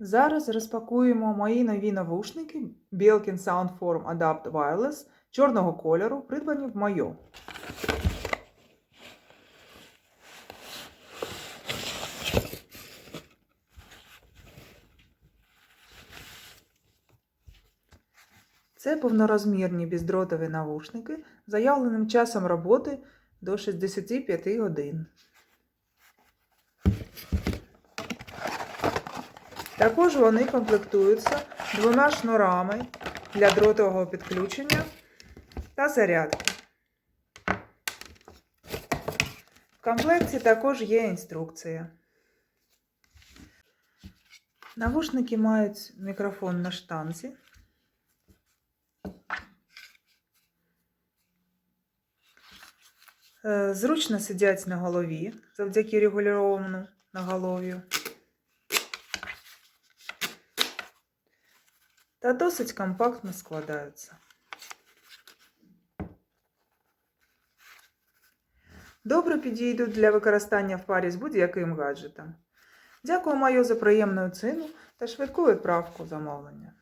Зараз розпакуємо мої нові навушники Belkin Soundform Adapt Wireless чорного кольору, придбані в Майо. Це повнорозмірні бездротові навушники з заявленим часом роботи до 65 годин. Також вони комплектуються двома шнурами для дротового підключення та зарядки. В комплекті також є інструкція. Навушники мають мікрофон на штанці. Е, Зручно сидять на голові завдяки регулюваному наголов'ю. Та досить компактно складаються. Добре підійдуть для використання в парі з будь-яким гаджетом. Дякую Майо за приємну ціну та швидку відправку замовлення.